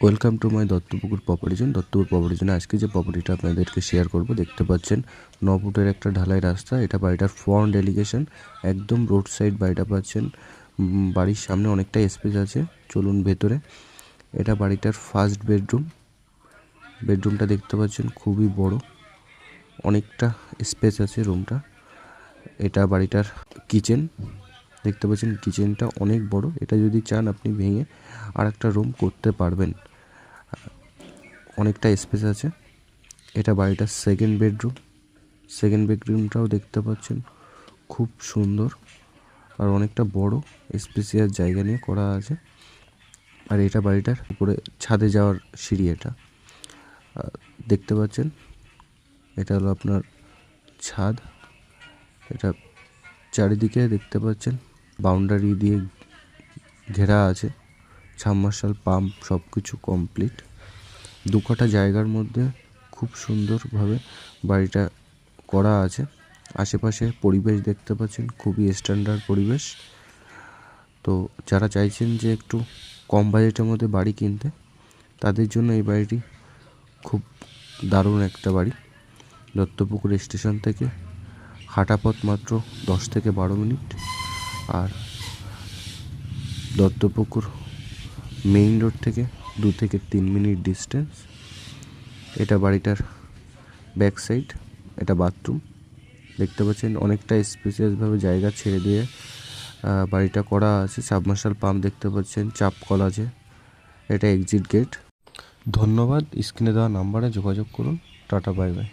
Welcome to my Duttapukur প্রপার্টিজন দত্তপুর প্রপার্টিজনে আজকে যে প্রপার্টিটা আপনাদেরকে শেয়ার করব, দেখতে পাচ্ছেন ন ফুটের একটা ঢালাই রাস্তা। এটা বাড়িটার ফ্রন্ট এলিগেশন একদম রোড সাইড বাড়িটা পাচ্ছেন। বাড়ির সামনে অনেকটা স্পেস আছে, চলুন ভেতরে। এটা বাড়িটার ফার্স্ট বেডরুম বেডরুমটা দেখতে পাচ্ছেন, খুবই বড়। অনেকটা স্পেস আছে রুমটা এটা বাড়িটার কিচেন দেখতে পাচ্ছেন কিচেনটা অনেক বড়। এটা যদি চান আপনি ভেঙে আর একটা রুম করতে পারবেন। অনেকটা স্পেস আছে। এটা বাড়িটার সেকেন্ড বেডরুম সেকেন্ড বেডরুমটাও দেখতে পাচ্ছেন, খুব সুন্দর। আর অনেকটা বড় স্পেসিয়াস জায়গা নিয়ে করা আছে। আর এটা বাড়িটার উপরে ছাদে যাওয়ার সিঁড়ি এটা। দেখতে পাচ্ছেন, এটা হলো আপনার ছাদ। এটা চারিদিকে দেখতে পাচ্ছেন বাউন্ডারি দিয়ে ঘেরা আছে। সাবমার্শাল পাম্প সব কিছু কমপ্লিট দু কাঠা জায়গার মধ্যে খুব সুন্দরভাবে বাড়িটা করা আছে। আশেপাশে পরিবেশ দেখতে পাচ্ছেন, খুবই স্ট্যান্ডার্ড পরিবেশ। তো যারা চাইছেন যে একটু কম বাজেটের মধ্যে বাড়ি কিনতে, তাদের জন্য এই বাড়িটি খুব দারুণ একটা বাড়ি। দত্তপুকুর স্টেশন থেকে হাঁটা পথ মাত্র দশ থেকে বারো মিনিট। আর দত্তপুকুর মেইন রোড থেকে দু থেকে তিন মিনিট ডিস্টেন্স। এটা বাড়িটার ব্যাক সাইড এটা বাথরুম দেখতে পাচ্ছেন, অনেকটা স্পেসিয়াসভাবে জায়গা ছেড়ে দিয়ে বাড়িটা করা আছে। সাবমার্শাল পাম্প দেখতে পাচ্ছেন, চাপ কল আছে। এটা এক্সিট গেট ধন্যবাদ স্ক্রিনে দেওয়া নাম্বারে যোগাযোগ করুন। Tata bye bye